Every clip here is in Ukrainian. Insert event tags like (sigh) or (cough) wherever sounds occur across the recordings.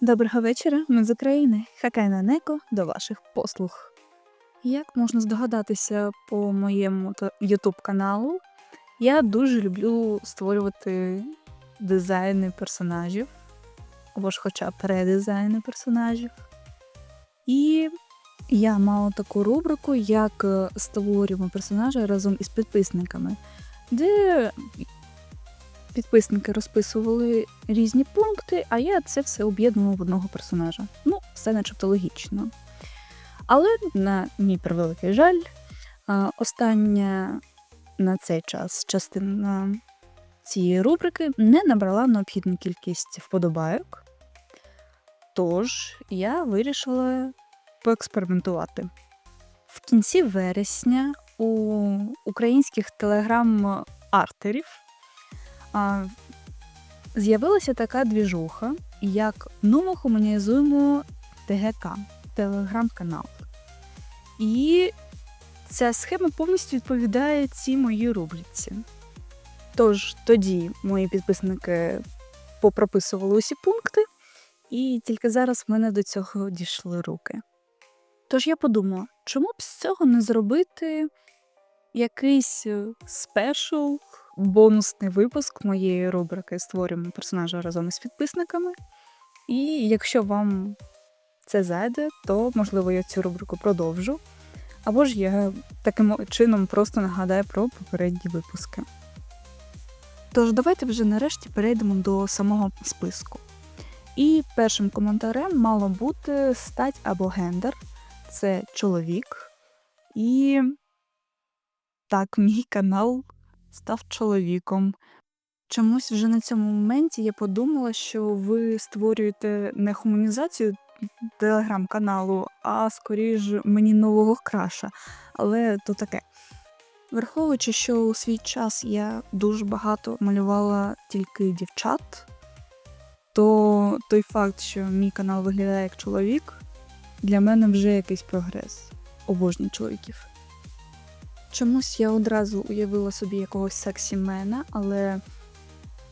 Доброго вечора, ми з України. Хакайна Неко до ваших послуг. Як можна здогадатися по моєму YouTube каналу, я дуже люблю створювати дизайни персонажів, або ж хоча б персонажів. І я мала таку рубрику, як е, створюємо персонажа разом із підписниками, де підписники розписували різні пункти, а я це все об'єднувала в одного персонажа. Ну, все начебто логічно. Але, на мій превеликий жаль, остання на цей час частина цієї рубрики не набрала необхідну кількість вподобайок. Тож я вирішила поекспериментувати. В кінці вересня у українських телеграм-артерів з'явилася така двіжуха, як ми гуманізуємо ТГК, телеграм-канал. І ця схема повністю відповідає цій моїй рубриці. Тож тоді мої підписники попрописували усі пункти, і тільки зараз в мене до цього дійшли руки. Тож я подумала, чому б з цього не зробити якийсь е, спешл, бонусний випуск моєї рубрики Створюємо персонажа разом із підписниками. І якщо вам це зайде, то можливо я цю рубрику продовжу. Або ж я таким чином просто нагадаю про попередні випуски. Тож давайте вже нарешті перейдемо до самого списку. І першим коментарем мало бути стать або гендер це чоловік. І так, мій канал став чоловіком. Чомусь вже на цьому моменті я подумала, що ви створюєте не гуманізацію телеграм-каналу, а скоріш мені нового краша. Але то таке. Враховуючи, що у свій час я дуже багато малювала тільки дівчат, то той факт, що мій канал виглядає як чоловік, для мене вже якийсь прогрес. Обожнюю чоловіків. Чомусь я одразу уявила собі якогось сексімена, але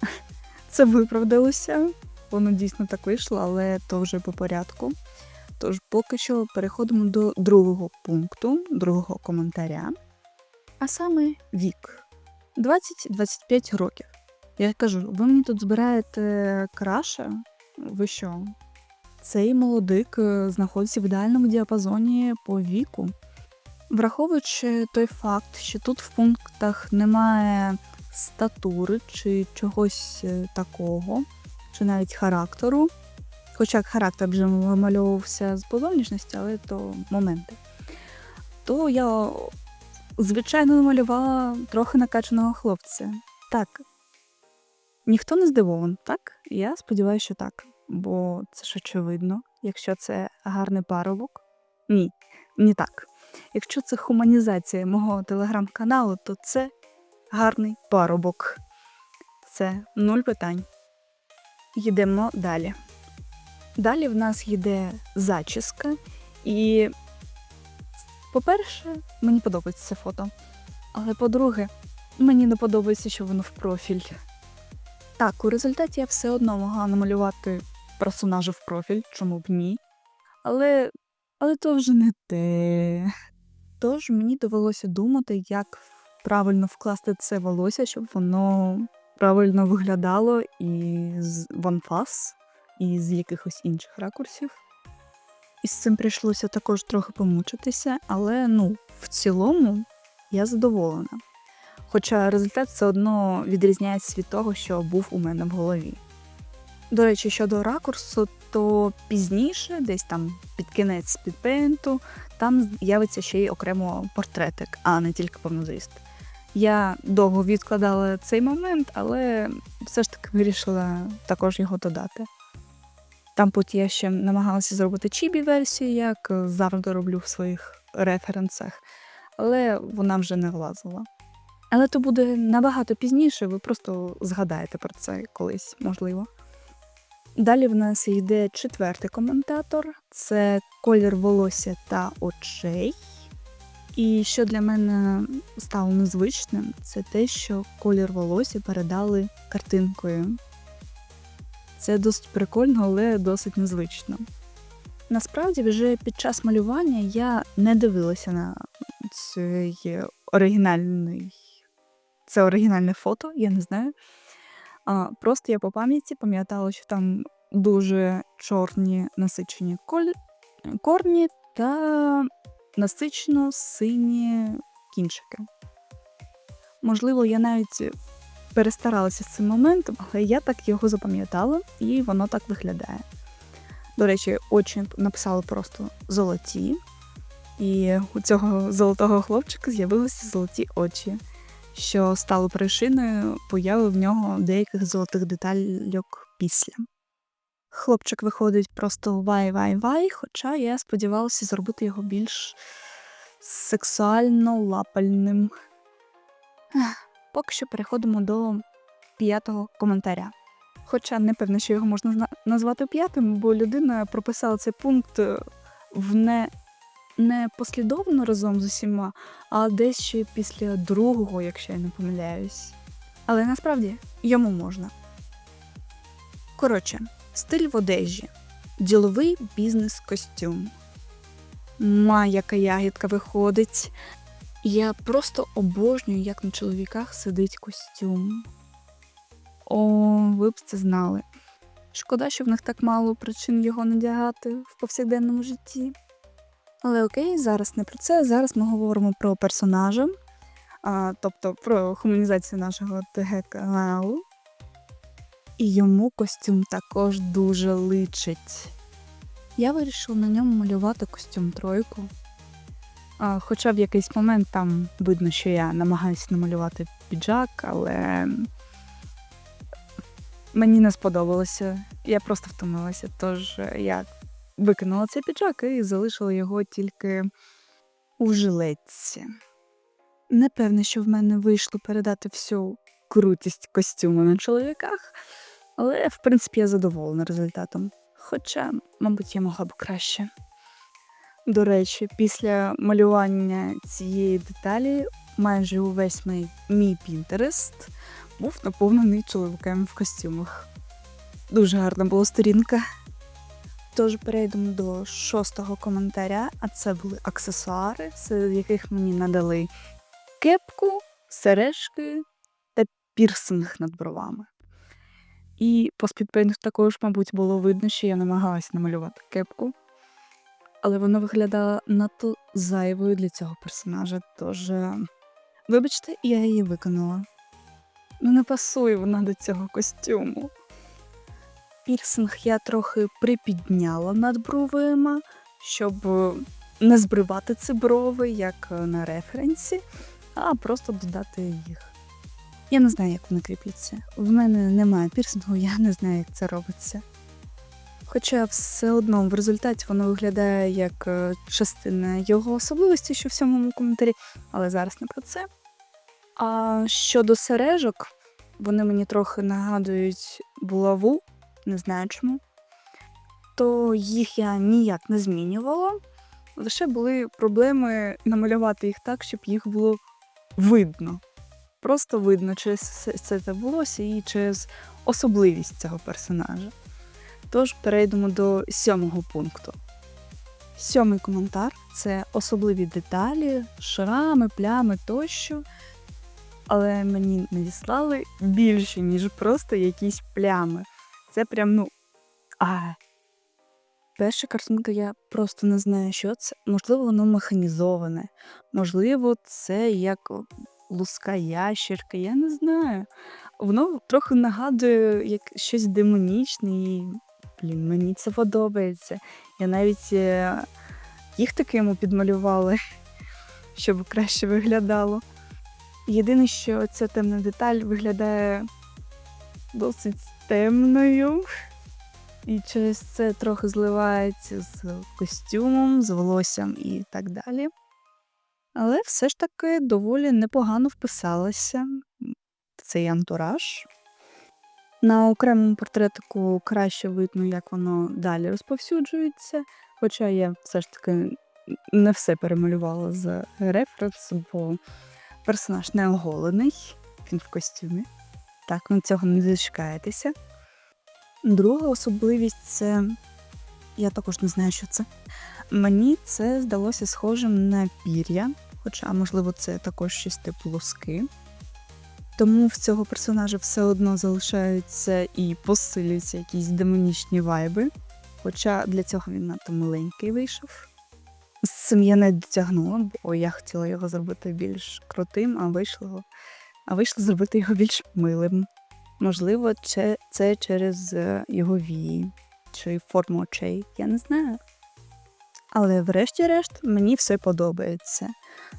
(laughs) це виправдалося. Воно дійсно так вийшло, але то вже по порядку. Тож поки що переходимо до другого пункту, другого коментаря. А саме вік 20-25 років. Я кажу, ви мені тут збираєте краша? Ви що? Цей молодик е, знаходиться в ідеальному діапазоні по віку. Враховуючи той факт, що тут в пунктах немає статури чи чогось е, такого, чи навіть характеру. Хоча характер вже вимальовувався з зовнішності, але то моменти. То я, звичайно, намалювала трохи накачаного хлопця. Так. Ніхто не здивований, так? Я сподіваюся, що так. Бо це ж очевидно, якщо це гарний парубок. Ні, не так. Якщо це хуманізація мого телеграм-каналу, то це гарний парубок. Це нуль питань. Йдемо далі. Далі в нас йде зачіска, і, по-перше, мені подобається це фото. Але по-друге, мені не подобається, що воно в профіль. Так, у результаті я все одно могла намалювати персонажа в профіль, чому б ні. Але але то вже не те. Тож мені довелося думати, як правильно вкласти це волосся, щоб воно правильно виглядало і з ванфас, і з якихось інших ракурсів. І з цим прийшлося також трохи помучитися, але ну, в цілому я задоволена. Хоча результат все одно відрізняється від того, що був у мене в голові. До речі, щодо ракурсу, то пізніше, десь там під кінець підпейнту, там з'явиться ще й окремо портретик, а не тільки повнозріст. Я довго відкладала цей момент, але все ж таки вирішила також його додати. Там потім я ще намагалася зробити чібі-версію, як завжди роблю в своїх референсах, але вона вже не влазила. Але то буде набагато пізніше, ви просто згадаєте про це колись, можливо. Далі в нас йде четвертий коментатор: це колір волосся та очей. І що для мене стало незвичним, це те, що колір волосся передали картинкою. Це досить прикольно, але досить незвично. Насправді, вже під час малювання я не дивилася на цей оригінальний. Це оригінальне фото, я не знаю. А, просто я по пам'яті пам'ятала, що там дуже чорні насичені коль... корні та насичено сині кінчики. Можливо, я навіть перестаралася з цим моментом, але я так його запам'ятала, і воно так виглядає. До речі, очі написали просто золоті, і у цього золотого хлопчика з'явилися золоті очі, що стало причиною появи в нього деяких золотих детальок після. Хлопчик виходить просто вай-вай-вай, хоча я сподівалася зробити його більш сексуально лапальним. Поки що переходимо до п'ятого коментаря. Хоча не певна, що його можна назвати п'ятим, бо людина прописала цей пункт в не, не послідовно разом з усіма, а десь ще після другого, якщо я не помиляюсь. Але насправді йому можна. Коротше, стиль в одежі. Діловий бізнес-костюм. Ма, яка ягідка виходить. Я просто обожнюю, як на чоловіках сидить костюм. О, ви б це знали. Шкода, що в них так мало причин його надягати в повсякденному житті. Але окей, зараз не про це. Зараз ми говоримо про персонажа, а, тобто про хуманізацію нашого ТГ-каналу. І йому костюм також дуже личить. Я вирішила на ньому малювати костюм тройку. А, Хоча в якийсь момент там видно, що я намагаюся намалювати піджак, але мені не сподобалося. Я просто втомилася. Тож я викинула цей піджак і залишила його тільки у жилетці. Не певна, що в мене вийшло передати всю крутість костюму на чоловіках, але в принципі я задоволена результатом. Хоча, мабуть, я могла б краще. До речі, після малювання цієї деталі майже увесь мій, мій Пінтерест був наповнений чоловіками в костюмах. Дуже гарна була сторінка. Тож перейдемо до шостого коментаря, а це були аксесуари, серед яких мені надали кепку, сережки та пірсинг над бровами. І по спідпейнту також, мабуть, було видно, що я намагалася намалювати кепку але вона виглядала надто зайвою для цього персонажа. Тож, е, вибачте, я її виконала. Ну, не пасує вона до цього костюму. Пірсинг я трохи припідняла над бровима, щоб е, не збривати ці брови, як е, на референсі, а просто додати їх. Я не знаю, як вони кріпляться. В мене немає пірсингу, я не знаю, як це робиться. Хоча все одно в результаті воно виглядає як е, частина його особливості, що в сьомому коментарі, але зараз не про це. А щодо сережок, вони мені трохи нагадують булаву, не знаю. То їх я ніяк не змінювала. Лише були проблеми намалювати їх так, щоб їх було видно. Просто видно через це це волосся і через особливість цього персонажа. Тож перейдемо до сьомого пункту. Сьомий коментар це особливі деталі, шрами, плями тощо. Але мені надіслали більше, ніж просто якісь плями. Це прям, ну. А. Перша картинка я просто не знаю, що це. Можливо, воно механізоване. Можливо, це як луска ящерка, я не знаю. Воно трохи нагадує як щось демонічне і Блін, мені це подобається. Я навіть е, їх такими підмалювали, (laughs) щоб краще виглядало. Єдине, що ця темна деталь виглядає досить темною, і через це трохи зливається з костюмом, з волоссям і так далі. Але все ж таки доволі непогано вписалася в цей антураж. На окремому портретику краще видно, як воно далі розповсюджується. Хоча я все ж таки не все перемалювала з референс, бо персонаж не оголений, він в костюмі. Так, ви цього не дочекаєтеся. Друга особливість це я також не знаю, що це. Мені це здалося схожим на пір'я, хоча, можливо, це також щось типу лоски. Тому в цього персонажа все одно залишаються і посилюються якісь демонічні вайби. Хоча для цього він надто маленький вийшов. З цим я не дотягнула, бо я хотіла його зробити більш крутим, а вийшло, а вийшло зробити його більш милим. Можливо, це через е, його вії чи форму очей, я не знаю. Але врешті-решт мені все подобається.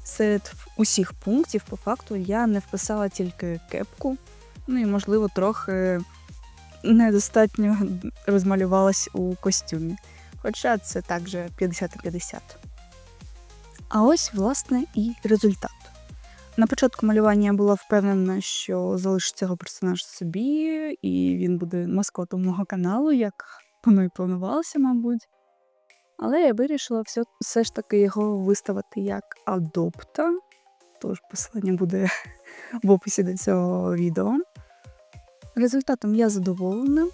Серед усіх пунктів, по факту, я не вписала тільки кепку, ну і, можливо, трохи недостатньо розмалювалась у костюмі. Хоча це також 50 на 50. А ось, власне, і результат. На початку малювання я була впевнена, що залишу цього персонажа собі, і він буде маскотом мого каналу, як воно і планувалося, мабуть. Але я вирішила все, все ж таки його виставити як адопта. Тож посилання буде (laughs) в описі до цього відео. Результатом я задоволена.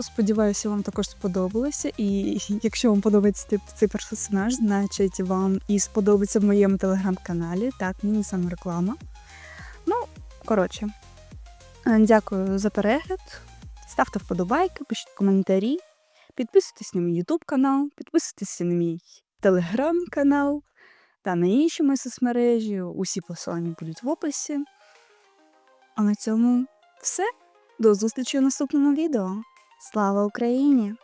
Сподіваюся, вам також сподобалося. І якщо вам подобається цей, персонаж, значить вам і сподобається в моєму телеграм-каналі. Так, мені саме реклама. Ну, коротше, е, дякую за перегляд. Ставте вподобайки, пишіть коментарі, підписуйтесь на мій YouTube канал, підписуйтесь на мій телеграм-канал та на інші мої соцмережі. Усі посилання будуть в описі. А на цьому все. До зустрічі у наступному відео. Слава Україні!